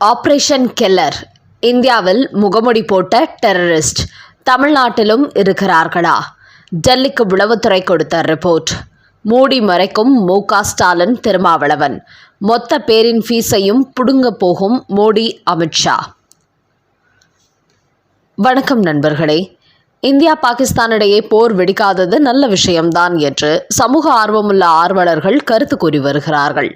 Operation Keller இந்தியாவில் முகமுடி போட்ட terrorist தமிழ்நாட்டிலும் இருக்கிறார்களா? டெல்லிக்கு உளவுத்துறை கொடுத்த ரிப்போர்ட். மூடி மறைக்கும் மு க ஸ்டாலின் திருமாவளவன். மொத்த பேரின் ஃபீஸையும் புடுங்க போகும் மோடி அமித்ஷா வணக்கம் நண்பர்களே. இந்தியா பாகிஸ்தான் இடையே போர் வெடிக்காதது நல்ல விஷயம்தான் என்று சமூக ஆர்வமுள்ள ஆர்வலர்கள் கருத்து கூறி வருகிறார்கள்.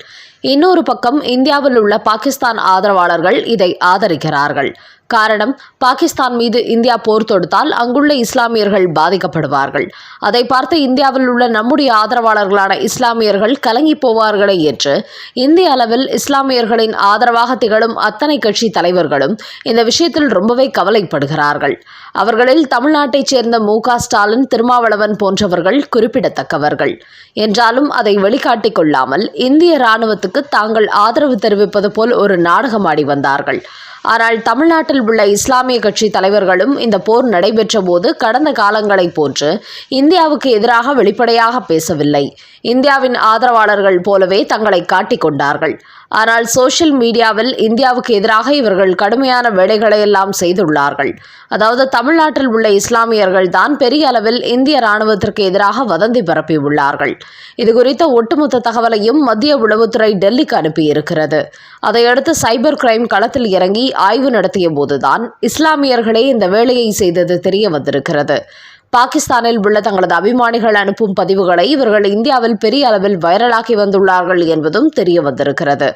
இன்னொரு பக்கம் இந்தியாவில் உள்ள பாகிஸ்தான் ஆதரவாளர்கள் இதை ஆதரிக்கிறார்கள். காரணம் பாகிஸ்தான் மீது இந்தியா போர் தொடுத்தால் அங்குள்ள இஸ்லாமியர்கள் பாதிக்கப்படுவார்கள். அதை பார்த்து இந்தியாவில் உள்ள நம்முடைய ஆதரவாளர்களான இஸ்லாமியர்கள் கலங்கி போவார்களே என்று இந்திய அளவில் இஸ்லாமியர்களின் ஆதரவாக திகழும் அத்தனை கட்சி தலைவர்களும் இந்த விஷயத்தில் ரொம்பவே கவலைப்படுகிறார்கள். அவர்களில் தமிழ்நாட்டைச் சேர்ந்த மு ஸ்டாலின் திருமாவளவன் போன்றவர்கள் குறிப்பிடத்தக்கவர்கள். என்றாலும் அதை வெளிக்காட்டிக் கொள்ளாமல் இந்திய ராணுவத்துக்கு தாங்கள் ஆதரவு தெரிவிப்பது போல் ஒரு நாடகமாடி வந்தார்கள். ஆனால் தமிழ்நாட்டில் உள்ள இஸ்லாமிய கட்சி தலைவர்களும் இந்த போர் நடைபெற்ற போது கடந்த காலங்களைப் போன்று இந்தியாவுக்கு எதிராக வெளிப்படையாக பேசவில்லை. இந்தியாவின் ஆதரவாளர்கள் போலவே தங்களை காட்டிக் கொண்டார்கள். ஆனால் சோசியல் மீடியாவில் இந்தியாவுக்கு எதிராக இவர்கள் கடுமையான வேலைகளையெல்லாம் செய்துள்ளார்கள். அதாவது தமிழ்நாட்டில் உள்ள இஸ்லாமியர்கள் தான் பெரிய அளவில் இந்திய ராணுவத்திற்கு எதிராக வதந்தி பரப்பியுள்ளார்கள். இது குறித்த ஒட்டுமொத்த தகவலையும் மத்திய உளவுத்துறை டெல்லிக்கு அனுப்பியிருக்கிறது. அதையடுத்து சைபர் கிரைம் களத்தில் இறங்கி ஆய்வு நடத்திய போதுதான் இஸ்லாமியர்களே இந்த வேலையை செய்தது தெரிய வந்திருக்கிறது பாகிஸ்தானில் உள்ள தங்களது அபிமானிகள் அனுப்பும் பதிவுகளை இவர்கள் இந்தியாவில் பெரிய அளவில் வைரலாகி வந்துள்ளார்கள் என்பதும் தெரிய வந்திருக்கிறது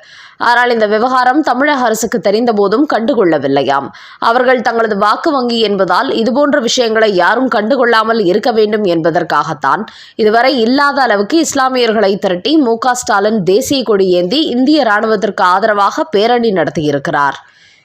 ஆனால் இந்த விவகாரம் தமிழக அரசுக்கு தெரிந்தபோதும் கண்டுகொள்ளவில்லையாம். அவர்கள் தங்களது வாக்கு வங்கி என்பதால் இதுபோன்ற விஷயங்களை யாரும் கண்டுகொள்ளாமல் இருக்க வேண்டும் என்பதற்காகத்தான் இதுவரை இல்லாத அளவுக்கு இஸ்லாமியர்களை திரட்டி மு ஸ்டாலின் தேசிய கொடி ஏந்தி இந்திய ராணுவத்திற்கு ஆதரவாக பேரணி நடத்தியிருக்கிறார்.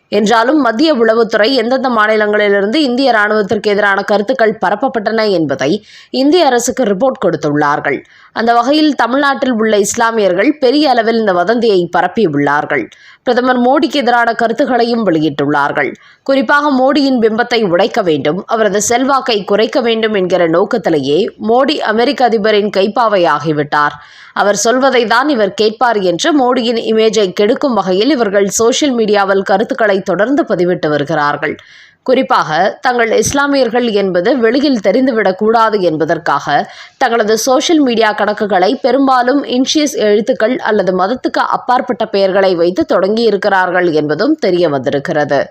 என்றாலும் மத்திய உளவுத்துறை எந்தெந்த மாநிலங்களிலிருந்து இந்திய ராணுவத்திற்கு எதிரான கருத்துக்கள் பரப்பப்பட்டன என்பதை இந்திய அரசுக்கு ரிப்போர்ட் கொடுத்துள்ளார்கள். அந்த வகையில் தமிழ்நாட்டில் உள்ள இஸ்லாமியர்கள் பெரிய அளவில் இந்த வதந்தியை பரப்பியுள்ளார்கள். பிரதமர் மோடிக்கு எதிரான கருத்துக்களையும் வெளியிட்டுள்ளார்கள். குறிப்பாக மோடியின் பிம்பத்தை உடைக்க வேண்டும் அவரது செல்வாக்கை குறைக்க வேண்டும் என்கிற நோக்கத்திலேயே மோடி அமெரிக்க அதிபரின் கைப்பாவை ஆகிவிட்டார். அவர் சொல்வதை தான் இவர் கேட்பார் என்று மோடியின் இமேஜை கெடுக்கும் வகையில் இவர்கள் சோஷியல் மீடியாவில் கருத்துக்களை தொடர்ந்து பதிவிட்டு வருகிறார்கள். குறிப்பாக தங்கள் இஸ்லாமியர்கள் என்பது வெளியில் தெரிந்துவிடக்கூடாது என்பதற்காக தங்களது சோஷியல் மீடியா கணக்குகளை பெரும்பாலும் இன்ஷியஸ் எழுத்துக்கள் அல்லது மதத்துக்கு அப்பாற்பட்ட பெயர்களை வைத்து தொடங்கியிருக்கிறார்கள் என்பதும் தெரிய வந்திருக்கிறது.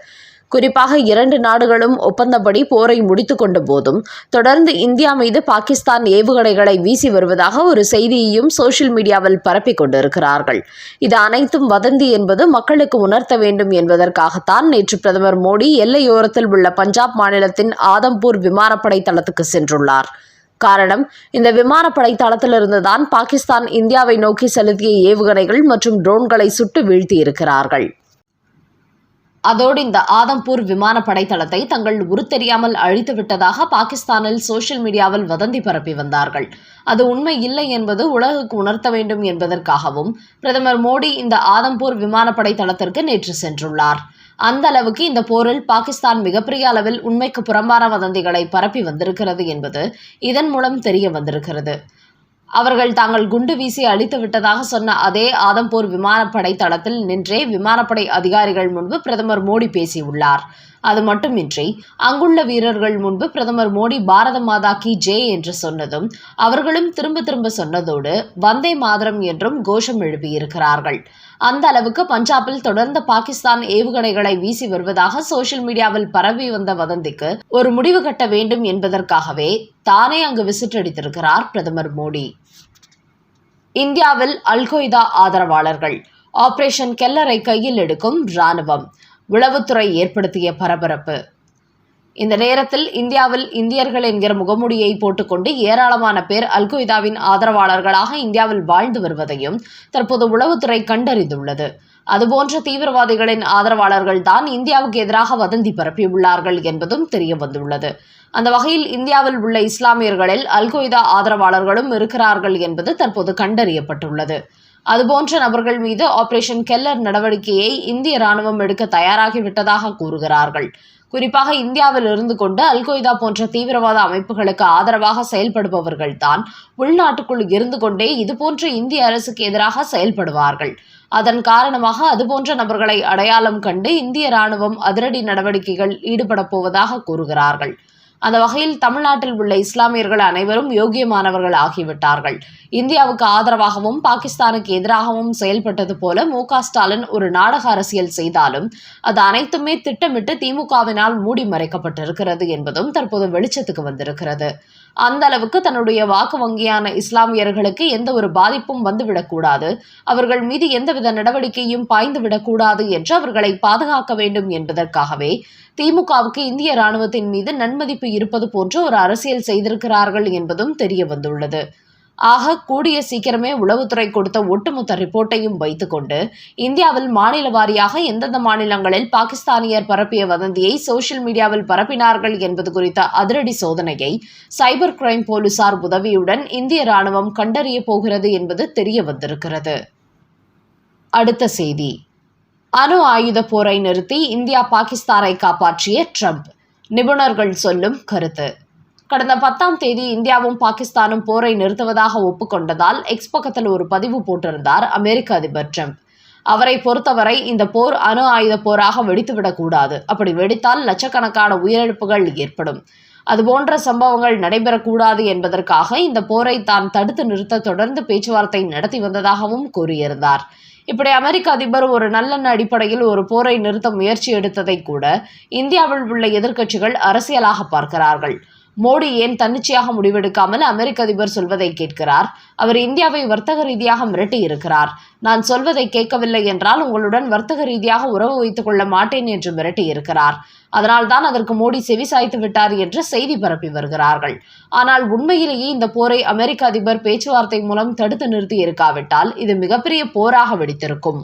குறிப்பாக இரண்டு நாடுகளும் ஒப்பந்தப்படி போரை முடித்துக் கொண்ட போதும் தொடர்ந்து இந்தியா மீது பாகிஸ்தான் ஏவுகணைகளை வீசி வருவதாக ஒரு செய்தியையும் சோஷியல் மீடியாவில் பரப்பிக் கொண்டிருக்கிறார்கள். இது அனைத்தும் வதந்தி என்பது மக்களுக்கு உணர்த்த வேண்டும் என்பதற்காகத்தான் நேற்று பிரதமர் மோடி எல்லையோரத்தில் உள்ள பஞ்சாப் மாநிலத்தின் ஆதம்பூர் விமானப்படை தளத்துக்கு சென்றுள்ளார். காரணம் இந்த விமானப்படை தளத்திலிருந்து தான் பாகிஸ்தான் இந்தியாவை நோக்கி செலுத்திய ஏவுகணைகள் மற்றும் ட்ரோன்களை சுட்டு வீழ்த்தியிருக்கிறார்கள். அதோடு இந்த ஆதம்பூர் விமானப்படை தளத்தை தங்கள் உருத்தெரியாமல் அழித்து விட்டதாக பாகிஸ்தானில் சோஷியல் மீடியாவில் வதந்தி பரப்பி வந்தார்கள். அது உண்மை இல்லை என்பது உலகுக்கு உணர்த்த வேண்டும் என்பதற்காகவும் பிரதமர் மோடி இந்த ஆதம்பூர் விமானப்படை தளத்திற்கு நேற்று சென்றுள்ளார். அந்த அளவுக்கு இந்த போரில் பாகிஸ்தான் மிகப்பெரிய அளவில் உண்மைக்கு புறம்பான வதந்திகளை பரப்பி வந்திருக்கிறது என்பது இதன் மூலம் தெரிய வந்திருக்கிறது. அவர்கள் தாங்கள் குண்டு வீசி அழித்து விட்டதாக சொன்ன அதே ஆதம்பூர் விமானப்படை தளத்தில் நின்றே விமானப்படை அதிகாரிகள் முன்பு பிரதமர் மோடி பேசியுள்ளார். அது மட்டுமின்றி அங்குள்ள வீரர்கள் முன்பு பிரதமர் மோடி பாரத மாதா கி ஜே என்று சொன்னதும் அவர்களும் திரும்ப திரும்ப சொன்னதோடு வந்தே மாதரம் என்றும் கோஷம் எழுப்பியிருக்கிறார்கள். அந்த அளவுக்கு பஞ்சாபில் தொடர்ந்து பாகிஸ்தான் ஏவுகணைகளை வீசி வருவதாக சோசியல் மீடியாவில் பரவி வந்த வதந்திக்கு ஒரு முடிவு கட்ட வேண்டும் என்பதற்காகவே தானே அங்கு விசிட் அடித்திருக்கிறார் பிரதமர் மோடி. இந்தியாவில் அல்கொய்தா ஆதரவாளர்கள். ஆபரேஷன் கெல்லரை கையில் எடுக்கும் ராணுவம் உளவுத்துறை ஏற்படுத்திய பரபரப்பு. இந்த நேரத்தில் இந்தியாவில் இந்தியர்கள் என்கிற முகமூடியை போட்டுக்கொண்டு ஏராளமான பேர் அல்கொய்தாவின் ஆதரவாளர்களாக இந்தியாவில் வாழ்ந்து வருவதையும் தற்போது உளவுத்துறை கண்டறிந்துள்ளது. அதுபோன்ற தீவிரவாதிகளின் ஆதரவாளர்கள் தான் இந்தியாவுக்கு எதிராக வதந்தி பரப்பியுள்ளார்கள் என்பதும் தெரிய வந்துள்ளது. அந்த வகையில் இந்தியாவில் உள்ள இஸ்லாமியர்களில் அல்கொய்தா ஆதரவாளர்களும் இருக்கிறார்கள் என்பது தற்போது கண்டறியப்பட்டுள்ளது. அதுபோன்ற நபர்கள் மீது ஆபரேஷன் கெல்லர் நடவடிக்கையை இந்திய ராணுவம் எடுக்க தயாராகிவிட்டதாக கூறுகிறார்கள். குறிப்பாக இந்தியாவில் இருந்து கொண்டு அல் கொய்தா போன்ற தீவிரவாத அமைப்புகளுக்கு ஆதரவாக செயல்படுபவர்கள்தான் உள்நாட்டுக்குள் இருந்து கொண்டே இதுபோன்ற இந்திய அரசுக்கு எதிராக செயல்படுவார்கள். அதன் காரணமாக அதுபோன்ற நபர்களை அடையாளம் கண்டு இந்திய ராணுவம் அதிரடி நடவடிக்கைகள் ஈடுபடப் போவதாக கூறுகிறார்கள். அந்த வகையில் தமிழ்நாட்டில் உள்ள இஸ்லாமியர்கள் அனைவரும் யோகியமானவர்கள் ஆகிவிட்டார்கள். இந்தியாவுக்கு ஆதரவாகவும் பாகிஸ்தானுக்கு எதிராகவும் செயல்பட்டது போல மு ஸ்டாலின் ஒரு நாடக அரசியல் செய்தாலும் அது அனைத்துமே திட்டமிட்டு திமுகவினால் மூடி மறைக்கப்பட்டிருக்கிறது என்பதும் தற்போது வெளிச்சத்துக்கு வந்திருக்கிறது. அந்த அளவுக்கு தன்னுடைய வாக்கு வங்கியான இஸ்லாமியர்களுக்கு எந்த ஒரு பாதிப்பும் வந்துவிடக்கூடாது. அவர்கள் மீது எந்தவித நடவடிக்கையும் பாய்ந்துவிடக்கூடாது என்று அவர்களை பாதுகாக்க வேண்டும் என்பதற்காகவே திமுகவுக்கு இந்திய ராணுவத்தின் மீது நன்மதிப்பு இருப்பது போன்ற ஒரு அரசியல் செய்திருக்கிறார்கள் என்பதும் தெரிய வந்துள்ளது. ஆக கூடிய சீக்கிரமே உளவுத்துறை கொடுத்த ஒட்டுமொத்த ரிப்போர்ட்டையும் வைத்துக்கொண்டு இந்தியாவில் மாநில வாரியாக எந்தெந்த மாநிலங்களில் பாகிஸ்தானியர் பரப்பிய வதந்தியை சோஷியல் மீடியாவில் பரப்பினார்கள் என்பது குறித்த அதிரடி சோதனையை சைபர் கிரைம் போலீசார் உதவியுடன் இந்திய ராணுவம் கண்டறிய போகிறது என்பது தெரிய வந்திருக்கிறது. அடுத்த செய்தி. அணு ஆயுத போரை நிறுத்தி இந்தியா பாகிஸ்தானை காப்பாற்றிய ட்ரம்ப். நிபுணர்கள் சொல்லும் கருத்து. கடந்த பத்தாம் தேதி இந்தியாவும் பாகிஸ்தானும் போரை நிறுத்துவதாக ஒப்புக்கொண்டதால் எக்ஸ் பக்கத்தில் ஒரு பதிவு போட்டிருந்தார் அமெரிக்க அதிபர் ட்ரம்ப். அவரை பொறுத்தவரை இந்த போர் அணு ஆயுத போராக வெடித்துவிடக்கூடாது அப்படி வெடித்தால் லட்சக்கணக்கான உயிரிழப்புகள் ஏற்படும். அதுபோன்ற சம்பவங்கள் நடைபெறக்கூடாது என்பதற்காக இந்த போரை தான் தடுத்து நிறுத்த தொடர்ந்து பேச்சுவார்த்தை நடத்தி வந்ததாகவும் கூறியிருந்தார். இப்படி அமெரிக்க அதிபர் ஒரு நல்லெண்ண அடிப்படையில் ஒரு போரை நிறுத்த முயற்சி எடுத்ததை கூட இந்தியாவில் உள்ள எதிர்க்கட்சிகள் அரசியலாக பார்க்கிறார்கள். மோடி ஏன் தன்னிச்சையாக முடிவெடுக்காமல் அமெரிக்க அதிபர் சொல்வதை கேட்கிறார். அவர் இந்தியாவை வர்த்தக ரீதியாக மிரட்டி இருக்கிறார். நான் சொல்வதை கேட்கவில்லை என்றால் உங்களுடன் வர்த்தக ரீதியாக உறவு வைத்துக் கொள்ள மாட்டேன் என்று மிரட்டி இருக்கிறார். அதனால்தான் அதற்கு மோடி செவி சாய்த்து விட்டார் என்று செய்தி பரப்பி வருகிறார்கள். ஆனால் உண்மையிலேயே இந்த போரை அமெரிக்க அதிபர் பேச்சுவார்த்தை மூலம் தடுத்து நிறுத்தி இருக்காவிட்டால் இது மிகப்பெரிய போராக வெடித்திருக்கும்.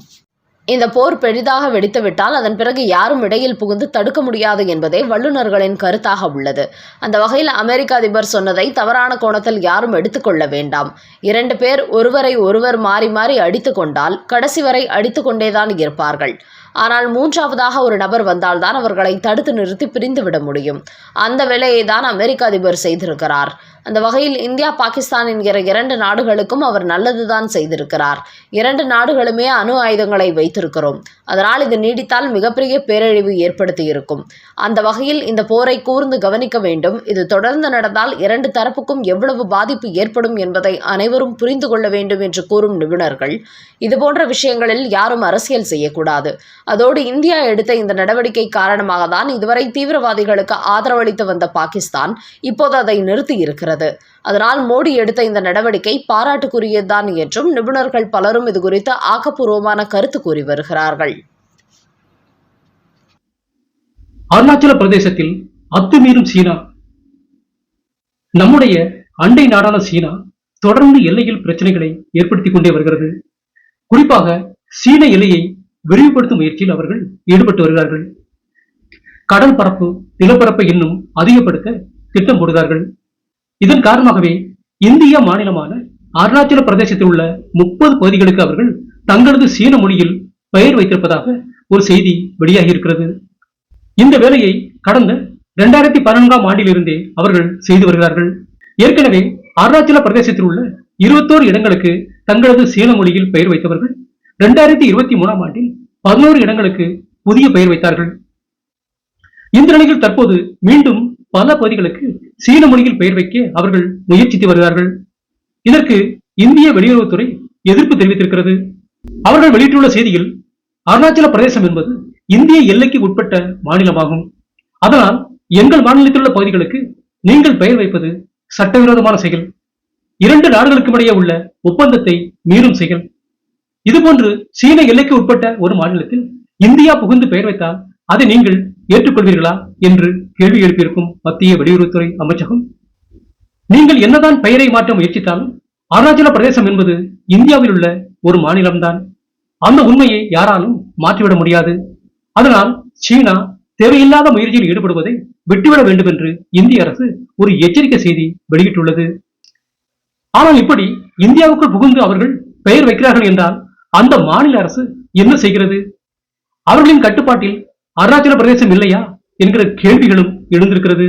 இந்த போர் பெரிதாக வெடித்துவிட்டால் அதன் பிறகு யாரும் இடையில் புகுந்து தடுக்க முடியாது என்பதே வல்லுநர்களின் கருத்தாக உள்ளது. அந்த வகையில் அமெரிக்க அதிபர் சொன்னதை தவறான கோணத்தில் யாரும் எடுத்துக்கொள்ள வேண்டாம். இரண்டு பேர் ஒருவரை ஒருவர் மாறி மாறி அடித்து கொண்டால் கடைசி வரை அடித்து கொண்டேதான் இருப்பார்கள். ஆனால் மூன்றாவதாக ஒரு நபர் வந்தால்தான் அவர்களை தடுத்து நிறுத்தி பிரிந்துவிட முடியும். அந்த வேலையை தான் அமெரிக்க அதிபர் செய்திருக்கிறார். அந்த வகையில் இந்தியா பாகிஸ்தான் என்கிற இரண்டு நாடுகளுக்கும் அவர் நல்லதுதான் செய்திருக்கிறார். இரண்டு நாடுகளுமே அணு ஆயுதங்களை வைத்திருக்கிறோம். அதனால் இது நீடித்தால் மிகப்பெரிய பேரழிவு ஏற்படுத்தி இருக்கும். அந்த வகையில் இந்த போரை கூர்ந்து கவனிக்க வேண்டும். இது தொடர்ந்து நடந்தால் இரண்டு தரப்புக்கும் எவ்வளவு பாதிப்பு ஏற்படும் என்பதை அனைவரும் புரிந்து கொள்ள வேண்டும் என்று கூறும் நிபுணர்கள். இதுபோன்ற விஷயங்களில் யாரும் அரசியல் செய்யக்கூடாது. அதோடு இந்தியா எடுத்த இந்த நடவடிக்கை காரணமாக தான் இதுவரை தீவிரவாதிகளுக்கு ஆதரவளித்து வந்த பாகிஸ்தான் இப்போது அதை நிறுத்தி இருக்கிறது. அதனால் மோடி எடுத்த இந்த நடவடிக்கை பாராட்டுக்குரியதுதான் என்றும் நிபுணர்கள் பலரும் இது குறித்து ஆக்கப்பூர்வமான கருத்து கூறி வருகிறார்கள். அருணாச்சல பிரதேசத்தில் அத்துமீறும் சீனா நம்முடைய அண்டை நாடான சீனா தொடர்ந்து எல்லையில் பிரச்சனைகளை ஏற்படுத்திக் கொண்டே வருகிறது. குறிப்பாக சீன எல்லையை விரிவுபடுத்தும் முயற்சியில் அவர்கள் ஈடுபட்டு வருகிறார்கள். கடல் பரப்பு நிலப்பரப்பை இன்னும் அதிகப்படுத்த திட்டம் போடுகிறார்கள். இதன் காரணமாகவே இந்திய மாநிலமான அருணாச்சல பிரதேசத்தில் உள்ள முப்பது பகுதிகளுக்கு அவர்கள் தங்களது சீன மொழியில் பெயர் வைத்திருப்பதாக ஒரு செய்தி வெளியாகி இருக்கிறது இந்த வேலையை கடந்த இரண்டாயிரத்தி பதினான்காம் ஆண்டிலிருந்தே அவர்கள் செய்து வருகிறார்கள். ஏற்கனவே அருணாச்சல பிரதேசத்தில் உள்ள இருபத்தோரு இடங்களுக்கு தங்களது சீன மொழியில் பெயர் வைத்தவர்கள் இரண்டாயிரத்தி இருபத்தி மூணாம் ஆண்டில் பதினோரு இடங்களுக்கு புதிய பெயர் வைத்தார்கள். இந்த நிலையில் தற்போது மீண்டும் பல பகுதிகளுக்கு சீன மொழியில் பெயர் வைக்க அவர்கள் முயற்சித்து வருகிறார்கள். இதற்கு இந்திய வெளியுறவுத்துறை எதிர்ப்பு தெரிவித்திருக்கிறது. அவர்கள் வெளியிட்டுள்ள செய்தியில் அருணாச்சல பிரதேசம் என்பது இந்திய எல்லைக்கு உட்பட்ட மாநிலமாகும். அதனால் எங்கள் மாநிலத்தில் உள்ள பகுதிகளுக்கு நீங்கள் பெயர் வைப்பது சட்டவிரோதமான செயல். இரண்டு நாடுகளுக்கும் இடையே உள்ள ஒப்பந்தத்தை மீறும் செயல். இதுபோன்று சீன எல்லைக்கு உட்பட்ட ஒரு மாநிலத்தில் இந்தியா புகுந்து பெயர் வைத்தால் அதை நீங்கள் ஏற்றுக்கொள்வீர்களா என்று கேள்வி எழுப்பியிருக்கும் மத்திய வெளியுறவுத்துறை அமைச்சகம்? நீங்கள் என்னதான் பெயரை மாற்ற முயற்சித்தாலும் அருணாச்சல பிரதேசம் என்பது இந்தியாவில் உள்ள ஒரு மாநிலம்தான். அந்த உண்மையை யாராலும் மாற்றிவிட முடியாது. அதனால் சீனா தேவையில்லாத முயற்சியில் ஈடுபடுவதை விட்டுவிட வேண்டும் என்று இந்திய அரசு ஒரு எச்சரிக்கை செய்தி வெளியிட்டுள்ளது. ஆனால் இப்படி இந்தியாவுக்குள் புகுந்து அவர்கள் பெயர் வைக்கிறார்கள் என்றால் அந்த மாநில அரசு என்ன செய்கிறது? அவர்களின் கட்டுப்பாட்டில் அருணாச்சல பிரதேசம் இல்லையா? என்கிற கேள்விகளும் எழுந்திருக்கிறது.